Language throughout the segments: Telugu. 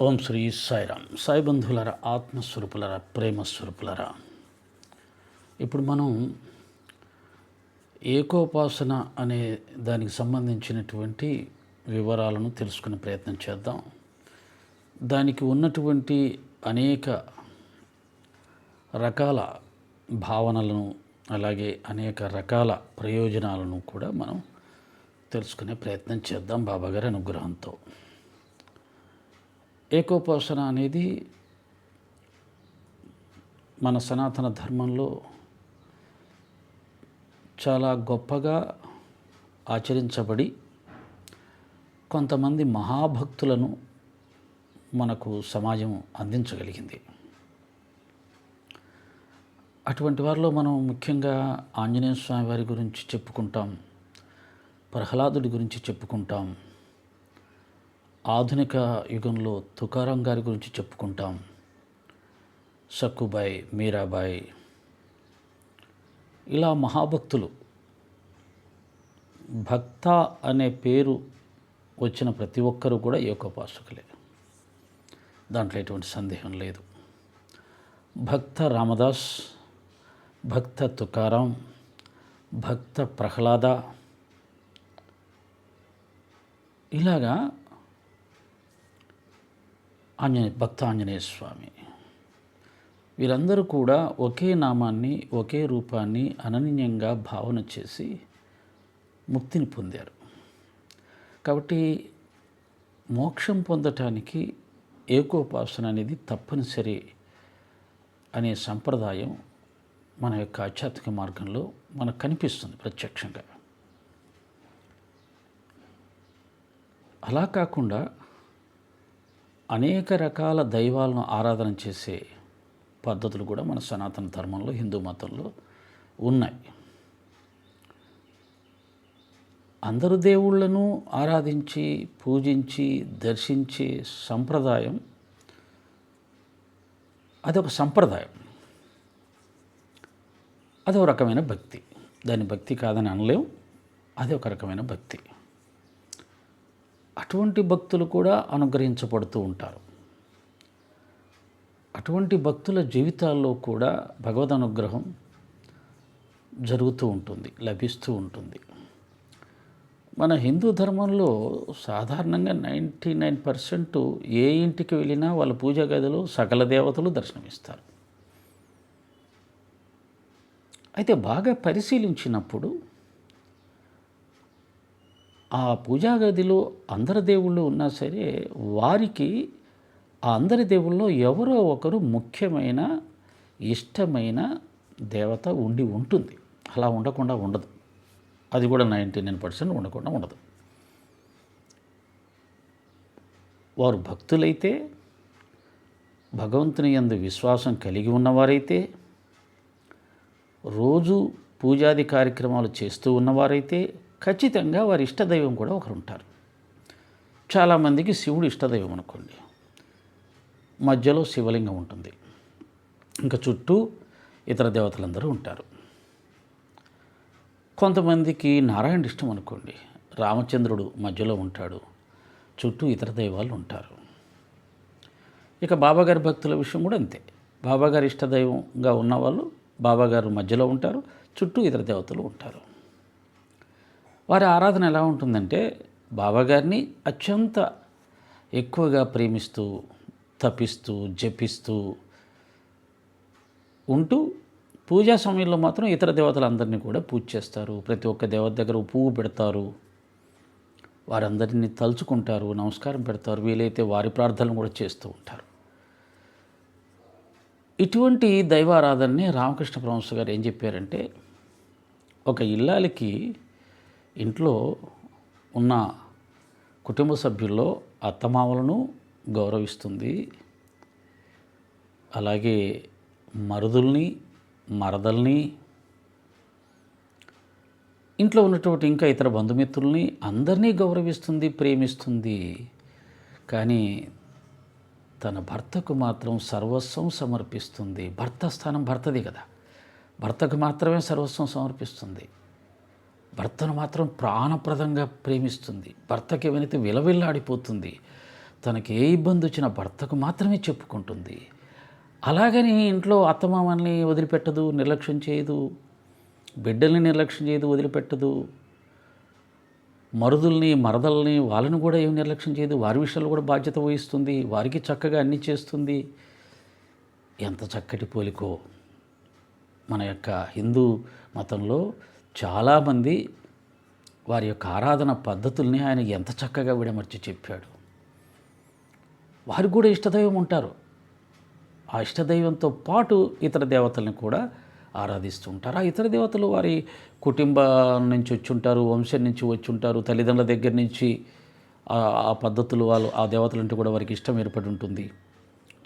ఓం శ్రీ సాయిరామ్. సాయి బంధువులరా ఆత్మస్వరూపులరా ప్రేమస్వరూపులరా. ఇప్పుడు మనం ఏకోపాసన అనే దానికి సంబంధించినటువంటి వివరాలను తెలుసుకునే ప్రయత్నం చేద్దాం. దానికి ఉన్నటువంటి అనేక రకాల భావనలను అలాగే అనేక రకాల ప్రయోజనాలను కూడా మనం తెలుసుకునే ప్రయత్నం చేద్దాం బాబాగారి అనుగ్రహంతో. ఏకోపాసన అనేది మన సనాతన ధర్మంలో చాలా గొప్పగా ఆచరించబడి కొంతమంది మహాభక్తులను మనకు సమాజం అందించగలిగింది. అటువంటి వారిలో మనం ముఖ్యంగా ఆంజనేయ స్వామి వారి గురించి చెప్పుకుంటాం ప్రహ్లాదుడి గురించి చెప్పుకుంటాం ఆధునిక యుగంలో తుకారాం గారి గురించి చెప్పుకుంటాం. సక్కుబాయ్ మీరాబాయ్. ఇలా మహాభక్తులు భక్త అనే పేరు వచ్చిన ప్రతి ఒక్కరూ కూడా ఏకోపాసకులే దాంట్లో ఎటువంటి సందేహం లేదు. భక్త రామదాస్ భక్త తుకారాం భక్త ప్రహ్లాద. ఇలాగా ఆంజనేయ భక్త ఆంజనేయ స్వామి. వీరందరూ కూడా ఒకే నామాన్ని ఒకే రూపాన్ని అనన్యంగా భావన చేసి ముక్తిని పొందారు. కాబట్టి మోక్షం పొందటానికి ఏకోపాసన అనేది తప్పనిసరి అనే సంప్రదాయం మన యొక్క ఆధ్యాత్మిక మార్గంలో మనకు కనిపిస్తుంది ప్రత్యక్షంగా. అలా కాకుండా అనేక రకాల దైవాలను ఆరాధన చేసే పద్ధతులు కూడా మన సనాతన ధర్మంలో హిందూ మతంలో ఉన్నాయి. అందరు దేవుళ్ళను ఆరాధించి పూజించి దర్శించే సంప్రదాయం అదొక సంప్రదాయం. అదొక రకమైన భక్తి. దాని భక్తి కాదని అనలేం. అది ఒక రకమైన భక్తి. అటువంటి భక్తులు కూడా అనుగ్రహించబడుతూ ఉంటారు. అటువంటి భక్తుల జీవితాల్లో కూడా భగవద్ అనుగ్రహం జరుగుతూ ఉంటుంది లభిస్తూ ఉంటుంది. మన హిందూ ధర్మంలో సాధారణంగా నైంటీ నైన్ పర్సెంట్ ఏ ఇంటికి వెళ్ళినా వాళ్ళ పూజా గదిలో సకల దేవతలు దర్శనమిస్తారు. అయితే బాగా పరిశీలించినప్పుడు ఆ పూజా గదిలో అందరి దేవుళ్ళు ఉన్నా సరే వారికి ఆ అందరి దేవుల్లో ఎవరో ఒకరు ముఖ్యమైన ఇష్టమైన దేవత ఉండి ఉంటుంది. అలా ఉండకుండా ఉండదు. అది కూడా నైంటీ నైన్ పర్సెంట్ ఉండకుండా ఉండదు. వారు భక్తులైతే భగవంతుని యందు విశ్వాసం కలిగి ఉన్నవారైతే రోజు పూజాది కార్యక్రమాలు చేస్తూ ఉన్నవారైతే ఖచ్చితంగా వారి ఇష్టదైవం కూడా ఒకరు ఉంటారు చాలామందికి శివుడు ఇష్టదైవం అనుకోండి. మధ్యలో శివలింగం ఉంటుంది. ఇంకా చుట్టూ ఇతర దేవతలందరూ ఉంటారు. కొంతమందికి నారాయణ ఇష్టం అనుకోండి. రామచంద్రుడు మధ్యలో ఉంటాడు. చుట్టూ ఇతర దైవాలు ఉంటారు. ఇక బాబాగారి భక్తుల విషయం కూడా అంతే. బాబాగారి ఇష్టదైవంగా ఉన్నవాళ్ళు బాబాగారు మధ్యలో ఉంటారు. చుట్టూ ఇతర దేవతలు ఉంటారు. వారి ఆరాధన ఎలా ఉంటుందంటే బాబాగారిని అత్యంత ఎక్కువగా ప్రేమిస్తూ తపిస్తూ జపిస్తూ ఉంటూ పూజా సమయంలో మాత్రం ఇతర దేవతలందరినీ కూడా పూజ చేస్తారు. ప్రతి ఒక్క దేవత దగ్గర పువ్వు పెడతారు. వారందరినీ తలుచుకుంటారు నమస్కారం పెడతారు. వీలైతే వారి ప్రార్థనలు కూడా చేస్తూ ఉంటారు. ఇటువంటి దైవారాధనని రామకృష్ణ పరమహంస గారు ఏం చెప్పారంటే ఒక ఇల్లాలికి ఇంట్లో ఉన్న కుటుంబ సభ్యుల్లో అత్తమామలను గౌరవిస్తుంది. అలాగే మరుదుల్ని మరదల్ని ఇంట్లో ఉన్నటువంటి ఇంకా ఇతర బంధుమిత్రుల్ని అందరినీ గౌరవిస్తుంది ప్రేమిస్తుంది. కానీ తన భర్తకు మాత్రం సర్వస్వం సమర్పిస్తుంది. భర్త స్థానం భర్తది కదా. భర్తకు మాత్రమే సర్వస్వం సమర్పిస్తుంది. భర్తను మాత్రం ప్రాణప్రదంగా ప్రేమిస్తుంది. భర్తకి ఏమైతే విలవిల్లాడిపోతుంది. తనకి ఏ ఇబ్బంది వచ్చినా భర్తకు మాత్రమే చెప్పుకుంటుంది. అలాగని ఇంట్లో అత్తమామల్ని వదిలిపెట్టదు నిర్లక్ష్యం చేయదు బిడ్డల్ని నిర్లక్ష్యం చేయదు వదిలిపెట్టదు. మరుదుల్ని మరదల్ని వాళ్ళని కూడా ఏం నిర్లక్ష్యం చేయదు. వారి విషయాలు కూడా బాధ్యత వహిస్తుంది. వారికి చక్కగా అన్ని చేస్తుంది. ఎంత చక్కటి పోలికో మన యొక్క హిందూ మతంలో చాలామంది వారి యొక్క ఆరాధన పద్ధతుల్ని ఆయన ఎంత చక్కగా విడమర్చి చెప్పాడు. వారికి కూడా ఇష్టదైవం ఉంటారు. ఆ ఇష్టదైవంతో పాటు ఇతర దేవతల్ని కూడా ఆరాధిస్తూ ఉంటారు. ఆ ఇతర దేవతలు వారి కుటుంబం నుంచి వచ్చి ఉంటారు వంశం నుంచి వచ్చి ఉంటారు తల్లిదండ్రుల దగ్గర నుంచి ఆ- ఆ పద్ధతులు వాళ్ళు ఆ దేవతలంటే కూడా వారికి ఇష్టం ఏర్పడి ఉంటుంది.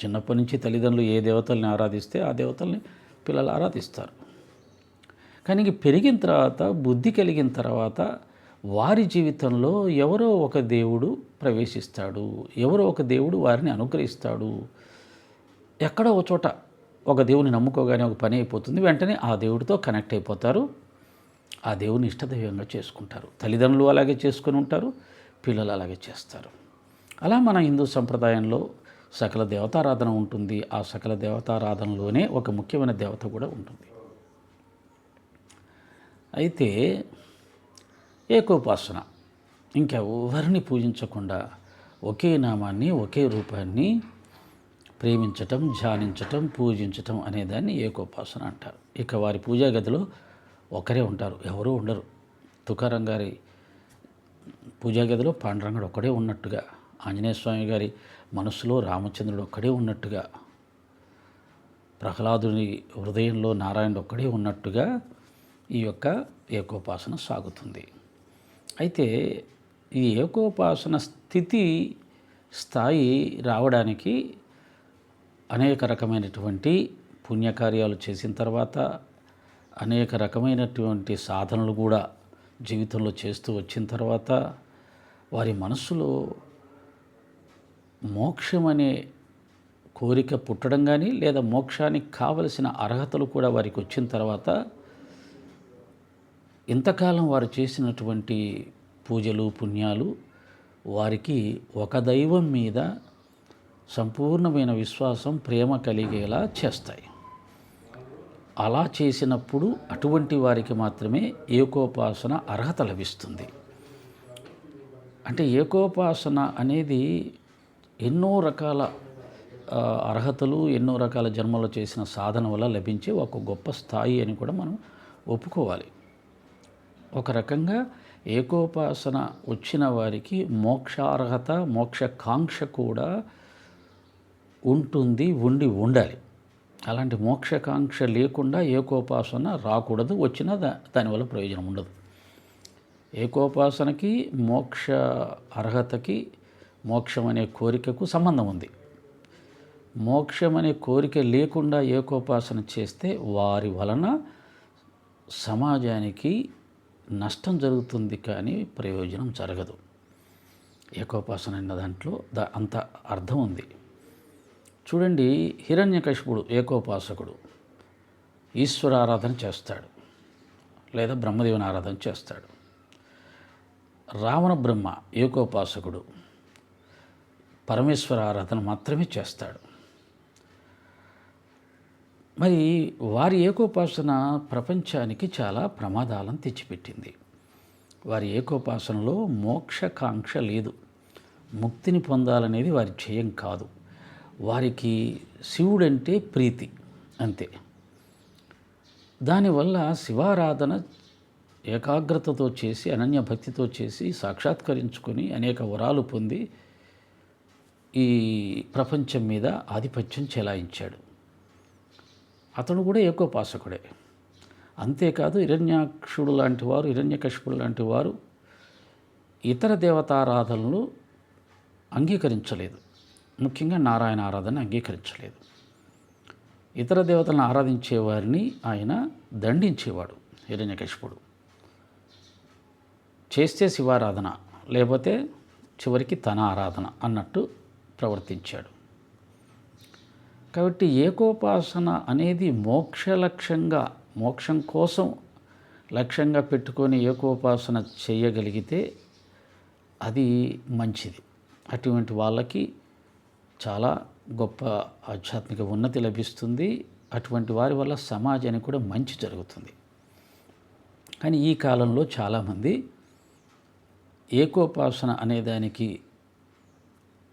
చిన్నప్పటి నుంచి తల్లిదండ్రులు ఏ దేవతల్ని ఆరాధిస్తే ఆ దేవతల్ని పిల్లలు ఆరాధిస్తారు. కానీ పెరిగిన తర్వాత బుద్ధి కలిగిన తర్వాత వారి జీవితంలో ఎవరో ఒక దేవుడు ప్రవేశిస్తాడు. ఎవరో ఒక దేవుడు వారిని అనుగ్రహిస్తాడు. ఎక్కడో ఒక చోట ఒక దేవుని నమ్ముకోగానే ఒక పని అయిపోతుంది. వెంటనే ఆ దేవుడితో కనెక్ట్ అయిపోతారు. ఆ దేవుని ఇష్టదైవంగా చేసుకుంటారు. తల్లిదండ్రులు అలాగే చేసుకొని ఉంటారు. పిల్లలు అలాగే చేస్తారు. అలా మన హిందూ సంప్రదాయంలో సకల దేవతారాధన ఉంటుంది. ఆ సకల దేవతారాధనలోనే ఒక ముఖ్యమైన దేవత కూడా ఉంటుంది. అయితే ఏకోపాసన. ఇంకెవరిని పూజించకుండా ఒకే నామాన్ని ఒకే రూపాన్ని ప్రేమించటం ధ్యానించటం పూజించటం అనేదాన్ని ఏకోపాసన అంటారు. ఇక వారి పూజా గదిలో ఒకరే ఉంటారు ఎవరూ ఉండరు. తుకారం గారి పూజా గదిలో పాండురంగడు ఒక్కడే ఉన్నట్టుగా ఆంజనేయ స్వామి గారి మనసులో రామచంద్రుడు ఒక్కడే ఉన్నట్టుగా ప్రహ్లాదుని హృదయంలో నారాయణుడు ఒక్కడే ఉన్నట్టుగా ఈ యొక్క ఏకోపాసన సాగుతుంది. అయితే ఈ ఏకోపాసన స్థితి స్థాయి రావడానికి అనేక రకమైనటువంటి పుణ్యకార్యాలు చేసిన తర్వాత అనేక రకమైనటువంటి సాధనలు కూడా జీవితంలో చేస్తూ వచ్చిన తర్వాత వారి మనస్సులో మోక్షం అనే కోరిక పుట్టడం కానీ లేదా మోక్షానికి కావలసిన అర్హతలు కూడా వారికి వచ్చిన తర్వాత ఇంతకాలం వారు చేసినటువంటి పూజలు పుణ్యాలు వారికి ఒక దైవం మీద సంపూర్ణమైన విశ్వాసం ప్రేమ కలిగేలా చేస్తాయి. అలా చేసినప్పుడు అటువంటి వారికి మాత్రమే ఏకోపాసన అర్హత లభిస్తుంది. అంటే ఏకోపాసన అనేది ఎన్నో రకాల అర్హతలు ఎన్నో రకాల జన్మలో చేసిన సాధన వల్ల లభించే ఒక గొప్ప స్థాయి అని కూడా మనం ఒప్పుకోవాలి. ఒక రకంగా ఏకోపాసన వచ్చిన వారికి మోక్షార్హత మోక్షకాంక్ష కూడా ఉంటుంది ఉండి ఉండాలి. అలాంటి మోక్షకాంక్ష లేకుండా ఏకోపాసన రాకూడదు. వచ్చినా దా దానివల్ల ప్రయోజనం ఉండదు. ఏకోపాసనకి మోక్ష అర్హతకి మోక్షం అనే కోరికకు సంబంధం ఉంది. మోక్షం అనే కోరిక లేకుండా ఏకోపాసన చేస్తే వారి వలన సమాజానికి నష్టం జరుగుతుంది కానీ ప్రయోజనం జరగదు. ఏకోపాసన అన్న దాంట్లో దా అంత అర్థం ఉంది. చూడండి హిరణ్యకశిపుడు ఏకోపాసకుడు. ఈశ్వర ఆరాధన చేస్తాడు లేదా బ్రహ్మదేవుని ఆరాధన చేస్తాడు. రావణ బ్రహ్మ ఏకోపాసకుడు. పరమేశ్వర ఆరాధన మాత్రమే చేస్తాడు. మరి వారి ఏకోపాసన ప్రపంచానికి చాలా ప్రమాదాలను తెచ్చిపెట్టింది. వారి ఏకోపాసనలో మోక్షకాంక్ష లేదు. ముక్తిని పొందాలనేది వారి ధ్యేయం కాదు. వారికి శివుడంటే ప్రీతి అంతే. దానివల్ల శివారాధన ఏకాగ్రతతో చేసి అనన్య భక్తితో చేసి సాక్షాత్కరించుకొని అనేక వరాలు పొంది ఈ ప్రపంచం మీద ఆధిపత్యం చెలాయించాడు. అతడు కూడా ఏకోపాసకుడే. అంతేకాదు హిరణ్యాక్షుడు లాంటి వారు హిరణ్యకశిపుడు లాంటి వారు ఇతర దేవతారాధనలు అంగీకరించలేదు. ముఖ్యంగా నారాయణ ఆరాధన అంగీకరించలేదు. ఇతర దేవతలను ఆరాధించే వారిని ఆయన దండించేవాడు హిరణ్యకశిపుడు. చేస్తే శివారాధన లేకపోతే చివరికి తన ఆరాధన అన్నట్టు ప్రవర్తించాడు. కాబట్టి ఏకోపాసన అనేది మోక్ష లక్ష్యంగా మోక్షం కోసం లక్ష్యంగా పెట్టుకొని ఏకోపాసన చేయగలిగితే అది మంచిది. అటువంటి వాళ్ళకి చాలా గొప్ప ఆధ్యాత్మిక ఉన్నతి లభిస్తుంది. అటువంటి వారి వల్ల సమాజానికి కూడా మంచి జరుగుతుంది. కానీ ఈ కాలంలో చాలామంది ఏకోపాసన అనే దానికి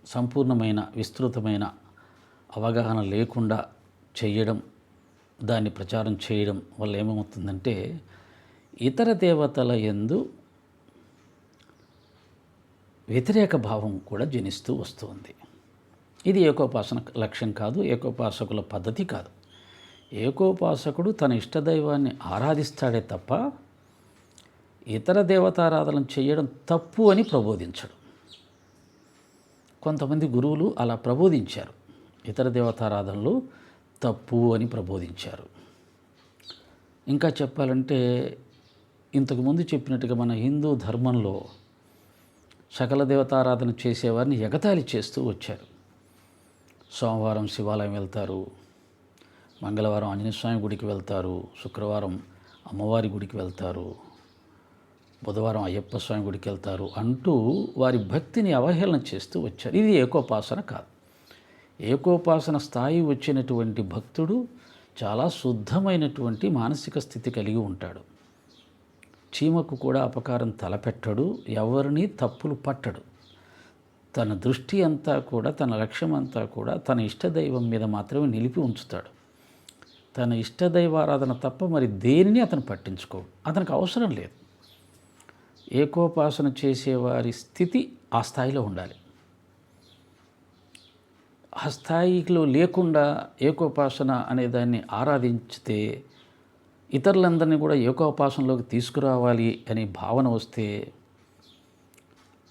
సంపూర్ణమైన విస్తృతమైన అవగాహన లేకుండా చేయడం దాన్ని ప్రచారం చేయడం వల్ల ఏమవుతుందంటే ఇతర దేవతల ఎందు వ్యతిరేక భావం కూడా జనిస్తూ వస్తుంది. ఇది ఏకోపాసన లక్ష్యం కాదు ఏకోపాసకుల పద్ధతి కాదు. ఏకోపాసకుడు తన ఇష్టదైవాన్ని ఆరాధిస్తాడే తప్ప ఇతర దేవతారాధన చేయడం తప్పు అని ప్రబోధించడు. కొంతమంది గురువులు అలా ప్రబోధించారు. ఇతర దేవతారాధనలు తప్పు అని ప్రబోధించారు. ఇంకా చెప్పాలంటే ఇంతకుముందు చెప్పినట్టుగా మన హిందూ ధర్మంలో సకల దేవతారాధన చేసేవారిని ఎగతాళి చేస్తూ వచ్చారు. సోమవారం శివాలయం వెళ్తారు మంగళవారం ఆంజనేయస్వామి గుడికి వెళ్తారు శుక్రవారం అమ్మవారి గుడికి వెళ్తారు బుధవారం అయ్యప్ప స్వామి గుడికి వెళ్తారు అంటూ వారి భక్తిని అవహేళన చేస్తూ వచ్చారు. ఇది ఏకోపాసన కాదు. ఏకోపాసన స్థాయి వచ్చినటువంటి భక్తుడు చాలా శుద్ధమైనటువంటి మానసిక స్థితి కలిగి ఉంటాడు. చీమకు కూడా అపకారం తలపెట్టడు ఎవరిని తప్పులు పట్టడు. తన దృష్టి అంతా కూడా తన లక్ష్యం అంతా కూడా తన ఇష్టదైవం మీద మాత్రమే నిలిపి ఉంచుతాడు. తన ఇష్టదైవారాధన తప్ప మరి దేనిని అతను పట్టించుకోడు? అతనికి అవసరం లేదు. ఏకోపాసన చేసేవారి స్థితి ఆ స్థాయిలో ఉండాలి. ఆ స్థాయిలో లేకుండా ఏకోపాసన అనే దాన్ని ఆరాధించితే ఇతరులందరినీ కూడా ఏకోపాసనలోకి తీసుకురావాలి అనే భావన వస్తే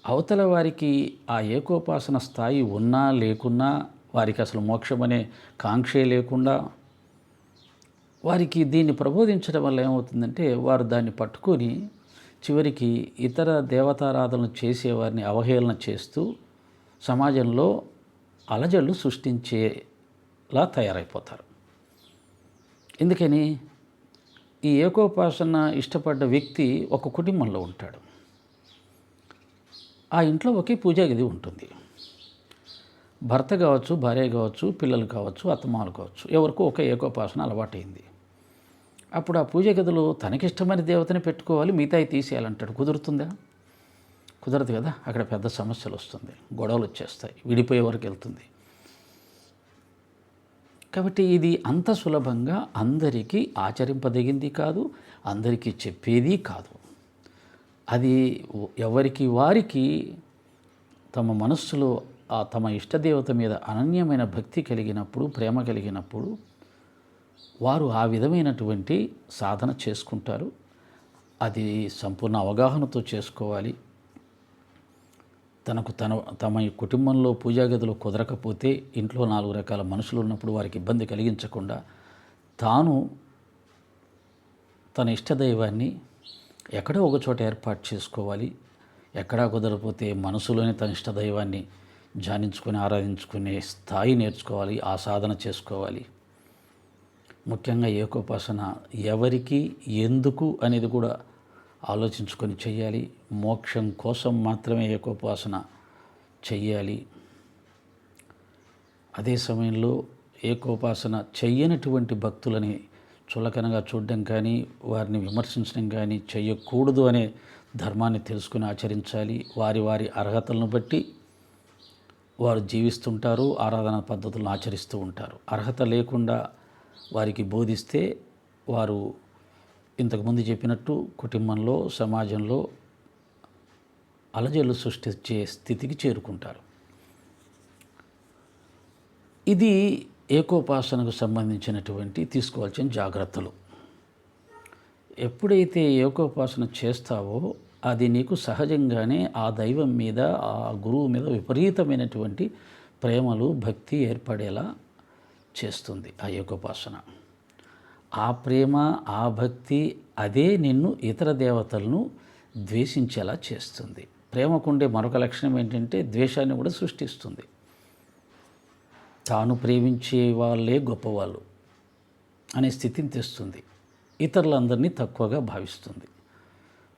అవతల వారికి ఆ ఏకోపాసన స్థాయి ఉన్నా లేకున్నా వారికి అసలు మోక్షం అనే కాంక్షే లేకుండా వారికి దీన్ని ప్రబోధించడం వల్ల ఏమవుతుందంటే వారు దాన్ని పట్టుకొని చివరికి ఇతర దేవతారాధనలు చేసేవారిని అవహేళన చేస్తూ సమాజంలో అలజళ్ళు సృష్టించేలా తయారైపోతారు. ఎందుకని? ఈ ఏకోపాసన ఇష్టపడ్డ వ్యక్తి ఒక కుటుంబంలో ఉంటాడు. ఆ ఇంట్లో ఒకే పూజా గది ఉంటుంది. భర్త కావచ్చు భార్య కావచ్చు పిల్లలు కావచ్చు అత్తమాలు కావచ్చు ఎవరికో ఒక ఏకోపాసన అలవాటైంది. అప్పుడు ఆ పూజ గదిలో తనకిష్టమైన దేవతని పెట్టుకోవాలి మిగతాయి తీసేయాలంటాడు. కుదురుతుందా? కుదరదు కదా అక్కడ పెద్ద సమస్యలు వస్తుంది గొడవలు వచ్చేస్తాయి విడిపోయే వరకు వెళ్తుంది. కాబట్టి ఇది అంత సులభంగా అందరికీ ఆచరింపదగింది కాదు అందరికీ చెప్పేది కాదు. అది ఎవరికి వారికి తమ మనస్సులో ఆ తమ ఇష్టదేవత మీద అనన్యమైన భక్తి కలిగినప్పుడు ప్రేమ కలిగినప్పుడు వారు ఆ విధమైనటువంటి సాధన చేసుకుంటారు. అది సంపూర్ణ అవగాహనతో చేసుకోవాలి. తనకు తన తమ కుటుంబంలో పూజా గదిలో కుదరకపోతే ఇంట్లో నాలుగు రకాల మనుషులు ఉన్నప్పుడు వారికి ఇబ్బంది కలిగించకుండా తాను తన ఇష్టదైవాన్ని ఎక్కడో ఒక చోట ఏర్పాటు చేసుకోవాలి. ఎక్కడా కుదరపోతే మనసులోనే తన ఇష్టదైవాన్ని ధ్యానించుకొని ఆరాధించుకునే స్థాయి నేర్చుకోవాలి ఆ సాధన చేసుకోవాలి. ముఖ్యంగా ఏకోపాసన ఎవరికి ఎందుకు అనేది కూడా ఆలోచించుకొని చెయ్యాలి. మోక్షం కోసం మాత్రమే ఏకోపాసన చెయ్యాలి. అదే సమయంలో ఏకోపాసన చెయ్యనటువంటి భక్తులని చులకనగా చూడడం కానీ వారిని విమర్శించడం కానీ చెయ్యకూడదు అనే ధర్మాన్ని తెలుసుకుని ఆచరించాలి. వారి వారి అర్హతలను బట్టి వారు జీవిస్తుంటారు ఆరాధన పద్ధతులను ఆచరిస్తూ ఉంటారు. అర్హత లేకుండా వారికి బోధిస్తే వారు ఇంతకుముందు చెప్పినట్టు కుటుంబంలో సమాజంలో అలజలు సృష్టించే స్థితికి చేరుకుంటారు. ఇది ఏకోపాసనకు సంబంధించినటువంటి తీసుకోవాల్సిన జాగ్రత్తలు. ఎప్పుడైతే ఏకోపాసన చేస్తావో అది నీకు సహజంగానే ఆ దైవం మీద ఆ గురువు మీద విపరీతమైనటువంటి ప్రేమలు భక్తి ఏర్పడేలా చేస్తుంది ఆ ఏకోపాసన. ఆ ప్రేమ ఆ భక్తి అదే నిన్ను ఇతర దేవతలను ద్వేషించేలా చేస్తుంది. ప్రేమకుండే మరొక లక్షణం ఏంటంటే ద్వేషాన్ని కూడా సృష్టిస్తుంది. తాను ప్రేమించే వాళ్ళే గొప్పవాళ్ళు అనే స్థితిని తెస్తుంది. ఇతరులందరినీ తక్కువగా భావిస్తుంది.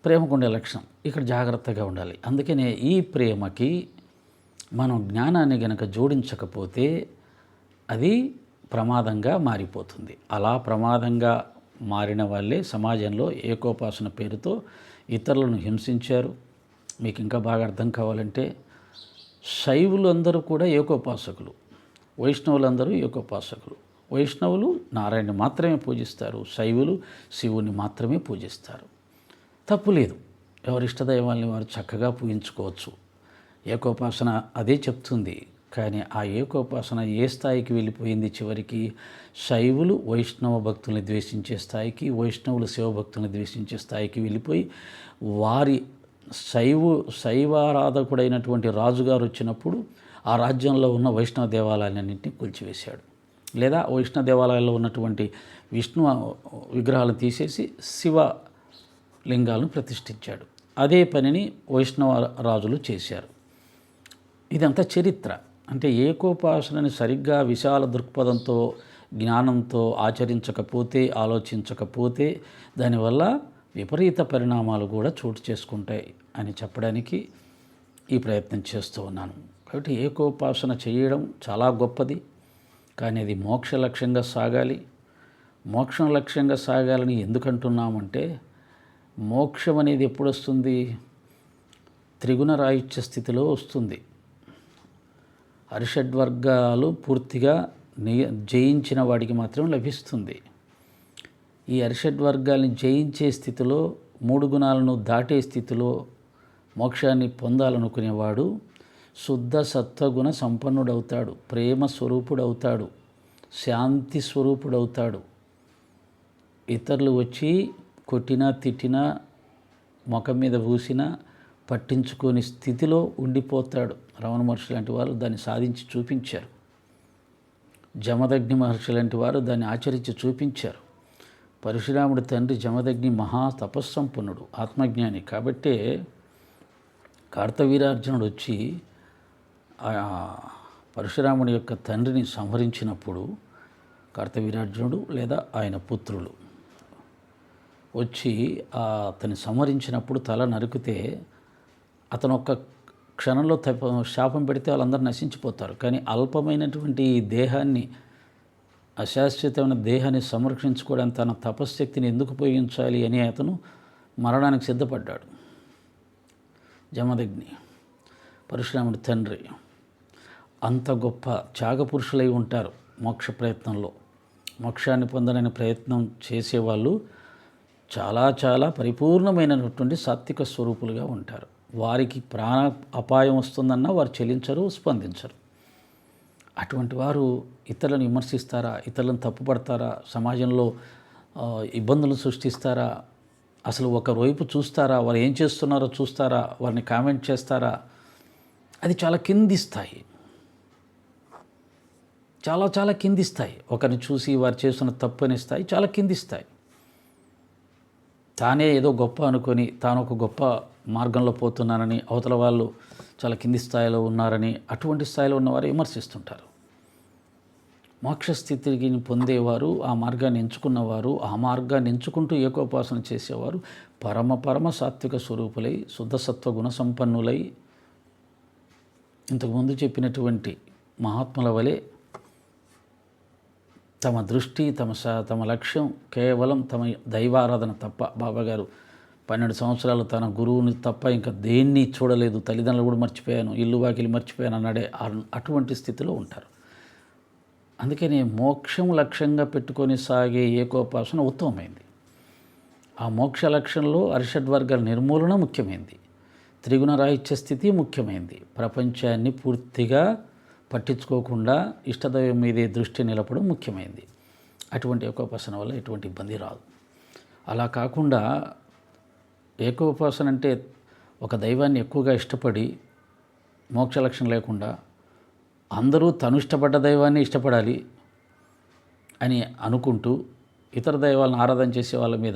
ప్రేమకుండే లక్షణం. ఇక్కడ జాగ్రత్తగా ఉండాలి. అందుకనే ఈ ప్రేమకి మనం జ్ఞానాన్ని గనక జోడించకపోతే అది ప్రమాదంగా మారిపోతుంది. అలా ప్రమాదంగా మారిన వాళ్ళే సమాజంలో ఏకోపాసన పేరుతో ఇతరులను హింసించారు. మీకు ఇంకా బాగా అర్థం కావాలంటే శైవులు అందరూ కూడా ఏకోపాసకులు. వైష్ణవులందరూ ఏకోపాసకులు. వైష్ణవులు నారాయణని మాత్రమే పూజిస్తారు. శైవులు శివుని మాత్రమే పూజిస్తారు. తప్పు లేదు. ఎవరి ఇష్టదైవాల్ని వారు చక్కగా పూజించుకోవచ్చు. ఏకోపాసన అదే చెప్తుంది. కానీ ఆ ఏకోపాసన ఏ స్థాయికి వెళ్ళిపోయింది చివరికి? శైవులు వైష్ణవ భక్తుల్ని ద్వేషించే స్థాయికి వైష్ణవులు శివభక్తుల్ని ద్వేషించే స్థాయికి వెళ్ళిపోయి వారి శైవు శైవారాధకుడైనటువంటి రాజుగారు వచ్చినప్పుడు ఆ రాజ్యంలో ఉన్న వైష్ణవ దేవాలయాలన్నింటినీ కూల్చివేశాడు. లేదా వైష్ణవ దేవాలయాల్లో ఉన్నటువంటి విష్ణు విగ్రహాలను తీసేసి శివ లింగాలను ప్రతిష్ఠించాడు. అదే పనిని వైష్ణవ రాజులు చేశారు. ఇదంతా చరిత్ర. అంటే ఏకోపాసనని సరిగ్గా విశాల దృక్పథంతో జ్ఞానంతో ఆచరించకపోతే ఆలోచించకపోతే దానివల్ల విపరీత పరిణామాలు కూడా చోటు చేసుకుంటాయి అని చెప్పడానికి ఈ ప్రయత్నం చేస్తూ ఉన్నాను. కాబట్టి ఏకోపాసన చేయడం చాలా గొప్పది. కానీ అది మోక్ష లక్ష్యంగా సాగాలి. మోక్షం లక్ష్యంగా సాగాలని ఎందుకంటున్నామంటే మోక్షం అనేది ఎప్పుడు వస్తుంది? త్రిగుణ రాహిత్య స్థితిలో వస్తుంది. అరిషడ్వర్గాలు పూర్తిగా జయించిన వాడికి మాత్రం లభిస్తుంది. ఈ అరిషడ్వర్గాల్ని జయించే స్థితిలో మూడు గుణాలను దాటే స్థితిలో మోక్షాన్ని పొందాలనుకునేవాడు శుద్ధ సత్వగుణ సంపన్నుడవుతాడు ప్రేమ స్వరూపుడవుతాడు శాంతి స్వరూపుడవుతాడు. ఇతరులు వచ్చి కొట్టినా తిట్టినా ముఖం మీద పూసినా పట్టించుకోని స్థితిలో ఉండిపోతాడు. రమణ మహర్షి లాంటి వారు దాన్ని సాధించి చూపించారు. జమదగ్ని మహర్షి లాంటి వారు దాన్ని ఆచరించి చూపించారు. పరశురాముడి తండ్రి జమదగ్ని మహా తపస్సంపన్నుడు ఆత్మజ్ఞాని. కాబట్టే కార్తవీరార్జునుడు వచ్చి ఆ పరశురాముడి యొక్క తండ్రిని సంహరించినప్పుడు కార్తవీరార్జునుడు లేదా ఆయన పుత్రులు వచ్చి అతన్ని సంహరించినప్పుడు తల నరికితే అతను ఒక క్షణంలో తప్ప శాపం పెడితే వాళ్ళందరూ నశించిపోతారు. కానీ అల్పమైనటువంటి ఈ దేహాన్ని అశాశ్వతమైన దేహాన్ని సంరక్షించుకోవడానికి తన తపశ్శక్తిని ఎందుకు ఉపయోగించాలి అని అతను మరణానికి సిద్ధపడ్డాడు. జమదగ్ని పరశురాముడి తండ్రి అంత గొప్ప త్యాగపురుషులై ఉంటారు మోక్ష ప్రయత్నంలో. మోక్షాన్ని పొందడానికి ప్రయత్నం చేసేవాళ్ళు చాలా చాలా పరిపూర్ణమైనటువంటి సాత్విక స్వరూపులుగా ఉంటారు. వారికి ప్రాణ అపాయం వస్తుందన్నా వారు చెల్లించరు స్పందించరు. అటువంటి వారు ఇతరులను విమర్శిస్తారా? ఇతరులను తప్పుపడతారా? సమాజంలో ఇబ్బందులు సృష్టిస్తారా? అసలు ఒకవైపు చూస్తారా? వారు ఏం చేస్తున్నారో చూస్తారా? వారిని కామెంట్ చేస్తారా? అది చాలా కింది స్థాయి. చాలా చాలా కింది స్థాయి. ఒకరిని చూసి వారు చేస్తున్న తప్పు అనే స్థాయి చాలా కింది స్థాయి. తానే ఏదో గొప్ప అనుకొని తాను ఒక గొప్ప మార్గంలో పోతున్నానని అవతల వాళ్ళు చాలా కింది స్థాయిలో ఉన్నారని అటువంటి స్థాయిలో ఉన్నవారు విమర్శిస్తుంటారు. మోక్షస్థితికి పొందేవారు ఆ మార్గాన్ని ఎంచుకున్నవారు ఆ మార్గాన్ని ఎంచుకుంటూ ఏకోపాసన చేసేవారు పరమ పరమ సాత్విక స్వరూపులై శుద్ధసత్వ గుణ సంపన్నులై. ఇంతకుముందు చెప్పినటువంటి మహాత్ముల వలె తమ దృష్టి తమ తమ లక్ష్యం కేవలం తమ దైవారాధన తప్ప. బాబాగారు పన్నెండు సంవత్సరాలు తన గురువుని తప్ప ఇంకా దేన్ని చూడలేదు తల్లిదండ్రులు కూడా మర్చిపోయాను ఇల్లు వాకిలి మర్చిపోయాను అన్నాడే అటువంటి స్థితిలో ఉంటారు. అందుకని మోక్షం లక్ష్యంగా పెట్టుకొని సాగే ఏకోపాసన ఉత్తమమైంది. ఆ మోక్ష లక్ష్యంలో అరిషడ్వర్గాల నిర్మూలన ముఖ్యమైంది. త్రిగుణ రాహిత్య స్థితి ముఖ్యమైంది. ప్రపంచాన్ని పూర్తిగా పట్టించుకోకుండా ఇష్టదైవం మీదే దృష్టి నిలపడం ముఖ్యమైంది. అటువంటి ఏకోపాసన వల్ల ఎటువంటి ఇబ్బంది రాదు. అలా కాకుండా ఏకోపాసన అంటే ఒక దైవాన్ని ఎక్కువగా ఇష్టపడి మోక్ష లక్ష్యం లేకుండా అందరూ తను ఇష్టపడ్డ దైవాన్ని ఇష్టపడాలి అని అనుకుంటూ ఇతర దైవాలను ఆరాధన చేసే వాళ్ళ మీద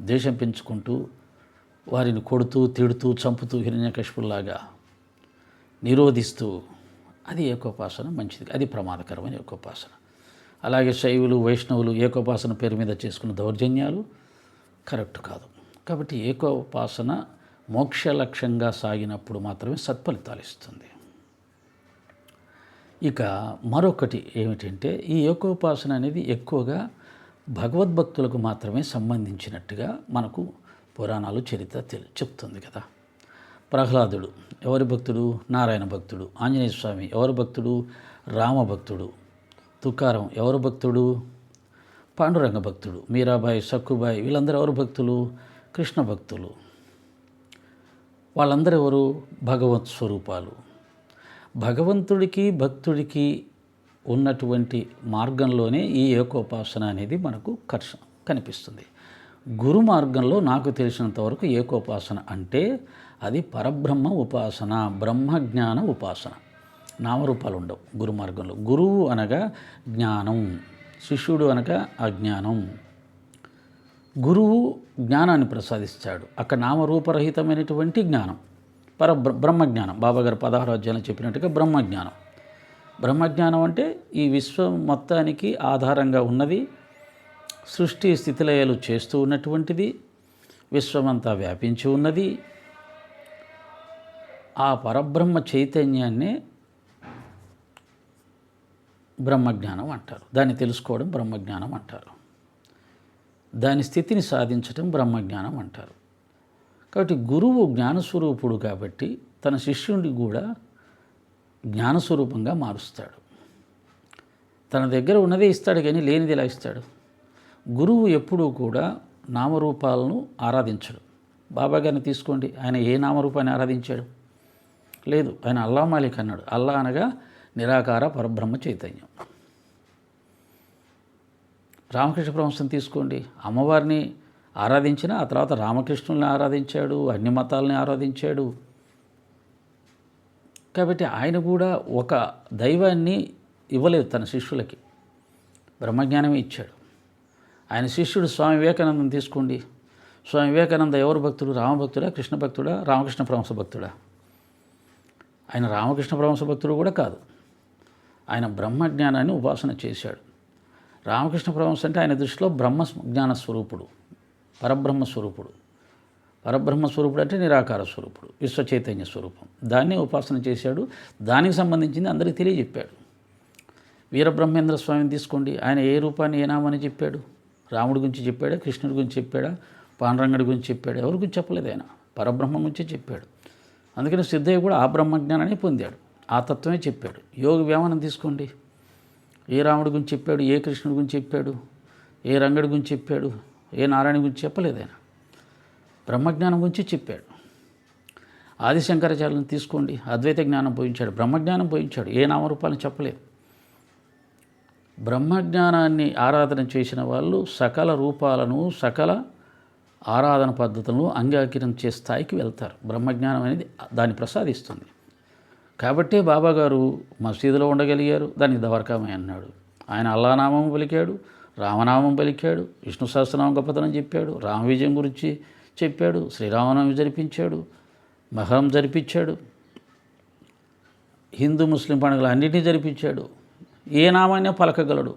ద్వేషం పెంచుకుంటూ వారిని కొడుతూ తిడుతూ చంపుతూ హిరణ్యకశిపుల్లాగా నిరోధిస్తూ అది ఏకోపాసన మంచిది. అది ప్రమాదకరమైన ఏకోపాసన. అలాగే శైవులు వైష్ణవులు ఏకోపాసన పేరు మీద చేసుకున్న దౌర్జన్యాలు కరెక్ట్ కాదు. కాబట్టి ఏకోపాసన మోక్ష లక్ష్యంగా సాగినప్పుడు మాత్రమే సత్ఫలితాలు ఇస్తుంది. ఇక మరొకటి ఏమిటంటే ఈ ఏకోపాసన అనేది ఎక్కువగా భగవద్భక్తులకు మాత్రమే సంబంధించినట్టుగా మనకు పురాణాలు చరిత్ర తెలి చెప్తుంది కదా. ప్రహ్లాదుడు ఎవరి భక్తుడు? నారాయణ భక్తుడు. ఆంజనేయ స్వామి ఎవరి భక్తుడు? రామభక్తుడు తుకారం ఎవరు భక్తుడు? పాండురంగ భక్తుడు. మీరాబాయి సక్కుబాయి వీళ్ళందరూ ఎవరు భక్తులు? కృష్ణ భక్తులు. వాళ్ళందరూ ఎవరు? భగవత్ స్వరూపాలు. భగవంతుడికి భక్తుడికి ఉన్నటువంటి మార్గంలోనే ఈ ఏకోపాసన అనేది మనకు కర్ష కనిపిస్తుంది. గురు మార్గంలో నాకు తెలిసినంత వరకు ఏకోపాసన అంటే అది పరబ్రహ్మ ఉపాసన బ్రహ్మజ్ఞాన ఉపాసన. నామరూపాలు ఉండవు గురు మార్గంలో. గురువు అనగా జ్ఞానం శిష్యుడు అనగా అజ్ఞానం. గురువు జ్ఞానాన్ని ప్రసాదిస్తాడు. అక్కడ నామరూపరహితమైనటువంటి జ్ఞానం. పర బ్రహ్మజ్ఞానం. బాబాగారు పదహారు అధ్యాయంలో చెప్పినట్టుగా బ్రహ్మజ్ఞానం. బ్రహ్మజ్ఞానం అంటే ఈ విశ్వం మొత్తానికి ఆధారంగా ఉన్నది. సృష్టి స్థితిలయాలు చేస్తూ ఉన్నటువంటిది. విశ్వమంతా వ్యాపించి ఉన్నది. ఆ పరబ్రహ్మ చైతన్యాన్నే బ్రహ్మజ్ఞానం అంటారు. దాన్ని తెలుసుకోవడం బ్రహ్మజ్ఞానం అంటారు. దాని స్థితిని సాధించటం బ్రహ్మజ్ఞానం అంటారు. కాబట్టి గురువు జ్ఞానస్వరూపుడు కాబట్టి తన శిష్యుడిని కూడా జ్ఞానస్వరూపంగా మారుస్తాడు. తన దగ్గర ఉన్నదే ఇస్తాడు కానీ లేనిది ఎలా ఇస్తాడు? గురువు ఎప్పుడూ కూడా నామరూపాలను ఆరాధించడు. బాబా గారిని తీసుకోండి ఆయన ఏ నామరూపాన్ని ఆరాధించాడు? లేదు ఆయన అల్లా మాలిక్ అన్నాడు. అల్లా అనగా నిరాకార పరబ్రహ్మ చైతన్యం. రామకృష్ణ పరమహంసని తీసుకోండి. అమ్మవారిని ఆరాధించిన ఆ తర్వాత రామకృష్ణుల్ని ఆరాధించాడు అన్ని మతాలని ఆరాధించాడు. కాబట్టి ఆయన కూడా ఒక దైవాన్ని ఇవ్వలేదు తన శిష్యులకి. బ్రహ్మజ్ఞానమే ఇచ్చాడు. ఆయన శిష్యుడు స్వామి వివేకానందం తీసుకోండి. స్వామి వివేకానంద ఎవరు భక్తుడు? రామభక్తుడా కృష్ణ భక్తుడా రామకృష్ణ పరమహంస భక్తుడా? ఆయన రామకృష్ణ పరమహంస భక్తుడు కూడా కాదు. ఆయన బ్రహ్మజ్ఞానాన్ని ఉపాసన చేశాడు. రామకృష్ణ పరమహంస అంటే ఆయన దృష్టిలో బ్రహ్మ జ్ఞాన స్వరూపుడు పరబ్రహ్మ స్వరూపుడు. పరబ్రహ్మ స్వరూపుడు అంటే నిరాకార స్వరూపుడు విశ్వ చైతన్య స్వరూపం. దాన్ని ఉపాసన చేశాడు దానికి సంబంధించింది అందరికీ తెలియజెప్పాడు. వీరబ్రహ్మేంద్ర స్వామిని తీసుకోండి ఆయన ఏ రూపాన్ని ఏ నామని చెప్పాడు? రాముడి గురించి చెప్పాడా? కృష్ణుడి గురించి చెప్పాడా? పాండరంగడి గురించి చెప్పాడు? ఎవరి గురించి చెప్పలేదు ఆయన. పరబ్రహ్మ గురించి చెప్పాడు. అందుకని సిద్ధయ్య కూడా ఆ బ్రహ్మజ్ఞానాన్ని పొందాడు. ఆ తత్వమే చెప్పాడు. యోగ వ్యామనం తీసుకోండి. ఏ రాముడి గురించి చెప్పాడు? ఏ కృష్ణుడి గురించి చెప్పాడు? ఏ రంగడి గురించి చెప్పాడు? ఏ నారాయణ గురించి చెప్పలేదు ఆయన. బ్రహ్మజ్ఞానం గురించి చెప్పాడు. ఆదిశంకరాచార్యులను తీసుకోండి. అద్వైత జ్ఞానం పోయించాడు. బ్రహ్మజ్ఞానం పోయించాడు. ఏ నామరూపాలను చెప్పలేదు. బ్రహ్మజ్ఞానాన్ని ఆరాధన చేసిన వాళ్ళు సకల రూపాలను సకల ఆరాధన పద్ధతులను అంగీకరించే స్థాయికి వెళ్తారు. బ్రహ్మజ్ఞానం అనేది దాన్ని ప్రసాదిస్తుంది. కాబట్టే బాబాగారు మసీదులో ఉండగలిగారు. దానికి దవర్కామే అన్నాడు. ఆయన అల్లానామం పలికాడు రామనామం పలికాడు విష్ణు సహస్రనామం గొప్పతనం చెప్పాడు రామ విజయం గురించి చెప్పాడు శ్రీరామనవమి జరిపించాడు మహరం జరిపించాడు హిందూ ముస్లిం పండుగలు అన్నింటినీ జరిపించాడు. ఏ నామాన్ని పలకగలడు?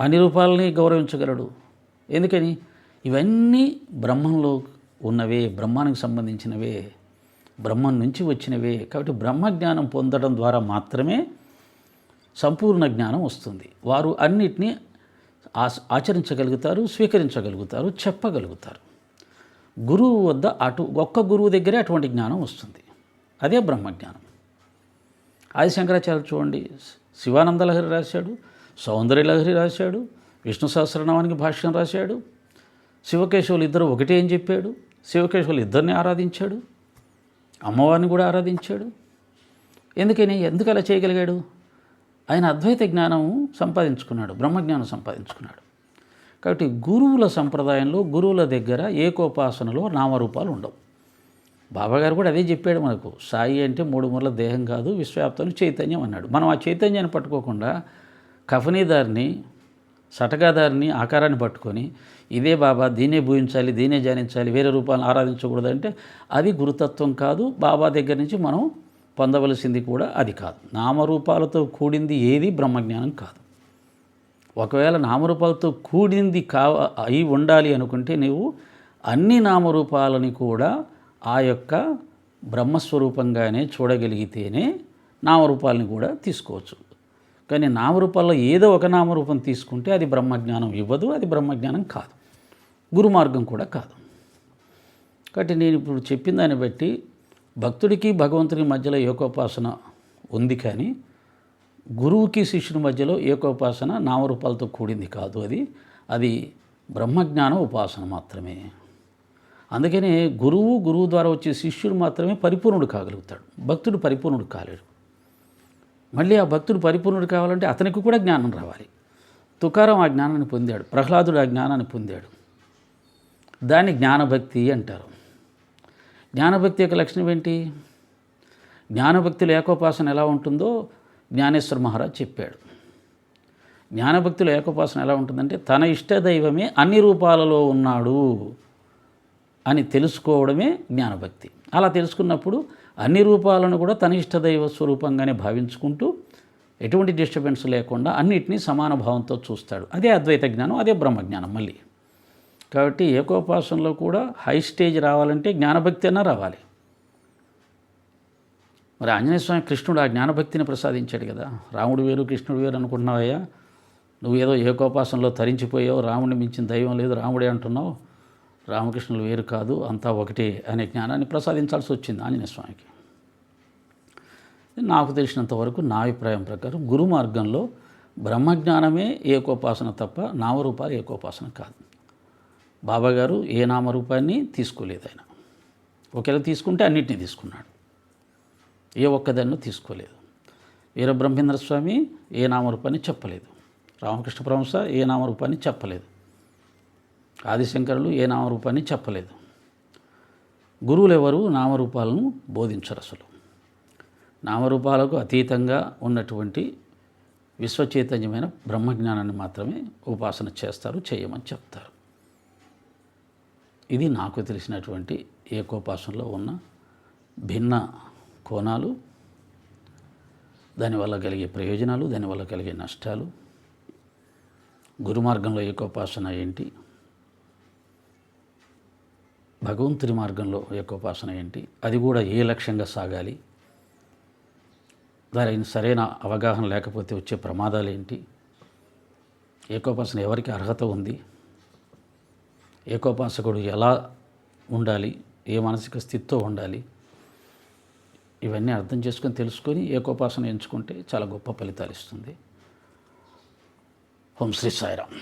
అన్ని రూపాలని గౌరవించగలడు. ఎందుకని? ఇవన్నీ బ్రహ్మంలో ఉన్నవే బ్రహ్మానికి సంబంధించినవే. బ్రహ్మం నుంచి వచ్చినవే. కాబట్టి బ్రహ్మజ్ఞానం పొందడం ద్వారా మాత్రమే సంపూర్ణ జ్ఞానం వస్తుంది. వారు అన్నిటినీ ఆచరించగలుగుతారు స్వీకరించగలుగుతారు చెప్పగలుగుతారు. గురువు వద్ద అటు ఒక్క గురువు దగ్గరే అటువంటి జ్ఞానం వస్తుంది. అదే బ్రహ్మజ్ఞానం. ఆదిశంకరాచార్య చూడండి. శివానంద లహరి రాశాడు సౌందర్య లహరి రాశాడు విష్ణు సహస్రనామానికి భాష్యం రాశాడు శివకేశవులు ఇద్దరు ఒకటే అని చెప్పాడు శివకేశవులు ఇద్దరిని ఆరాధించాడు అమ్మవారిని కూడా ఆరాధించాడు. ఎందుకని? ఎందుకు అలా చేయగలిగాడు? ఆయన అద్వైత జ్ఞానం సంపాదించుకున్నాడు బ్రహ్మజ్ఞానం సంపాదించుకున్నాడు. కాబట్టి గురువుల సంప్రదాయంలో గురువుల దగ్గర ఏకోపాసనలో నామరూపాలు ఉండవు. బాబాగారు కూడా అదే చెప్పాడు మనకు సాయి అంటే మూడు మూల దేహం కాదు విశ్వవ్యాప్తంలో చైతన్యం అన్నాడు. మనం ఆ చైతన్యాన్ని పట్టుకోకుండా కఫనీదారిని సటగాదారిని ఆకారాన్ని పట్టుకొని ఇదే బాబా దీనే భూయించాలి దీనే ధ్యానించాలి వేరే రూపాలను ఆరాధించకూడదు అంటే అది గురుతత్వం కాదు. బాబా దగ్గర నుంచి మనం పొందవలసింది కూడా అది కాదు. నామరూపాలతో కూడింది ఏది బ్రహ్మజ్ఞానం కాదు. ఒకవేళ నామరూపాలతో కూడింది కావ అయి ఉండాలి అనుకుంటే నీవు అన్ని నామరూపాలని కూడా ఆ యొక్క బ్రహ్మస్వరూపంగానే చూడగలిగితేనే నామరూపాలని కూడా తీసుకోవచ్చు. కానీ నామరూపాల్లో ఏదో ఒక నామరూపం తీసుకుంటే అది బ్రహ్మజ్ఞానం ఇవ్వదు అది బ్రహ్మజ్ఞానం కాదు. గురుమార్గం కూడా కాదు. కాబట్టి నేను ఇప్పుడు చెప్పిన దాన్ని బట్టి భక్తుడికి భగవంతుడి మధ్యలో ఏకోపాసన ఉంది కానీ గురువుకి శిష్యుని మధ్యలో ఏకోపాసన నామరూపాలతో కూడింది కాదు అది. అది బ్రహ్మజ్ఞాన ఉపాసన మాత్రమే. అందుకనే గురువు గురువు ద్వారా వచ్చే శిష్యుడు మాత్రమే పరిపూర్ణుడు కాగలుగుతాడు. భక్తుడు పరిపూర్ణుడు కాలేడు. మళ్ళీ ఆ భక్తుడు పరిపూర్ణుడు కావాలంటే అతనికి కూడా జ్ఞానం రావాలి. తుకారం ఆ జ్ఞానాన్ని పొందాడు. ప్రహ్లాదుడు ఆ జ్ఞానాన్ని పొందాడు. దాన్ని జ్ఞానభక్తి అంటారు. జ్ఞానభక్తి యొక్క లక్షణం ఏంటి? జ్ఞానభక్తులు ఏకోపాసన ఎలా ఉంటుందో జ్ఞానేశ్వర మహారాజ్ చెప్పాడు. జ్ఞానభక్తిలో ఏకోపాసన ఎలా ఉంటుందంటే తన ఇష్టదైవమే అన్ని రూపాలలో ఉన్నాడు అని తెలుసుకోవడమే జ్ఞానభక్తి. అలా తెలుసుకున్నప్పుడు అన్ని రూపాలను కూడా తన ఇష్టదైవ స్వరూపంగానే భావించుకుంటూ ఎటువంటి డిస్టర్బెన్స్ లేకుండా అన్నిటినీ సమాన భావంతో చూస్తాడు. అదే అద్వైత జ్ఞానం అదే బ్రహ్మజ్ఞానం మళ్ళీ. కాబట్టి ఏకోపాసనలో కూడా హై స్టేజ్ రావాలంటే జ్ఞానభక్తి అన్నా రావాలి. మరి ఆంజనేయ స్వామి కృష్ణుడు ఆ జ్ఞానభక్తిని ప్రసాదించాడు కదా. రాముడు వేరు కృష్ణుడు వేరు అనుకుంటున్నావయ్యా? నువ్వు ఏదో ఏకోపాసనలో తరించిపోయావు రాముడిని మించిన దైవం లేదు రాముడే అంటున్నావు. రామకృష్ణులు వేరు కాదు అంతా ఒకటే అనే జ్ఞానాన్ని ప్రసాదించాల్సి వచ్చింది ఆంజనేయ స్వామికి. నాకు తెలిసినంత వరకు నా అభిప్రాయం ప్రకారం గురు మార్గంలో బ్రహ్మజ్ఞానమే ఏకోపాసన తప్ప నామరూపాలు ఏకోపాసన కాదు. బాబాగారు ఏ నామరూపాన్ని తీసుకోలేదు ఆయన. ఒకవేళ తీసుకుంటే అన్నిటినీ తీసుకున్నాడు. ఏ ఒక్కదాన్ని తీసుకోలేదు. వీరబ్రహ్మేంద్ర స్వామి ఏ నామరూపాన్ని చెప్పలేదు. రామకృష్ణ పరమస ఏ నామరూపాన్ని చెప్పలేదు. ఆదిశంకరులు ఏ నామరూపాన్ని చెప్పలేదు. గురువులు ఎవరు నామరూపాలను బోధించరు అసలు. నామరూపాలకు అతీతంగా ఉన్నటువంటి విశ్వచైతన్యమైన బ్రహ్మజ్ఞానాన్ని మాత్రమే ఉపాసన చేస్తారు చేయమని చెప్తారు. ఇది నాకు తెలిసినటువంటి ఏకోపాసనలో ఉన్న భిన్న కోణాలు దానివల్ల కలిగే ప్రయోజనాలు దానివల్ల కలిగే నష్టాలు. గురుమార్గంలో ఏకోపాసన ఏంటి? భగవంతుని మార్గంలో ఏకోపాసన ఏంటి? అది కూడా ఏ లక్ష్యంగా సాగాలి? దాని సరైన అవగాహన లేకపోతే వచ్చే ప్రమాదాలు ఏంటి? ఏకోపాసన ఎవరికి అర్హత ఉంది? ఏకోపాసకుడు ఎలా ఉండాలి? ఏ మానసిక స్థితితో ఉండాలి? ఇవన్నీ అర్థం చేసుకొని తెలుసుకొని ఏకోపాసన ఎంచుకుంటే చాలా గొప్ప ఫలితాలు ఇస్తుంది. ఓం శ్రీ సాయిరామ్.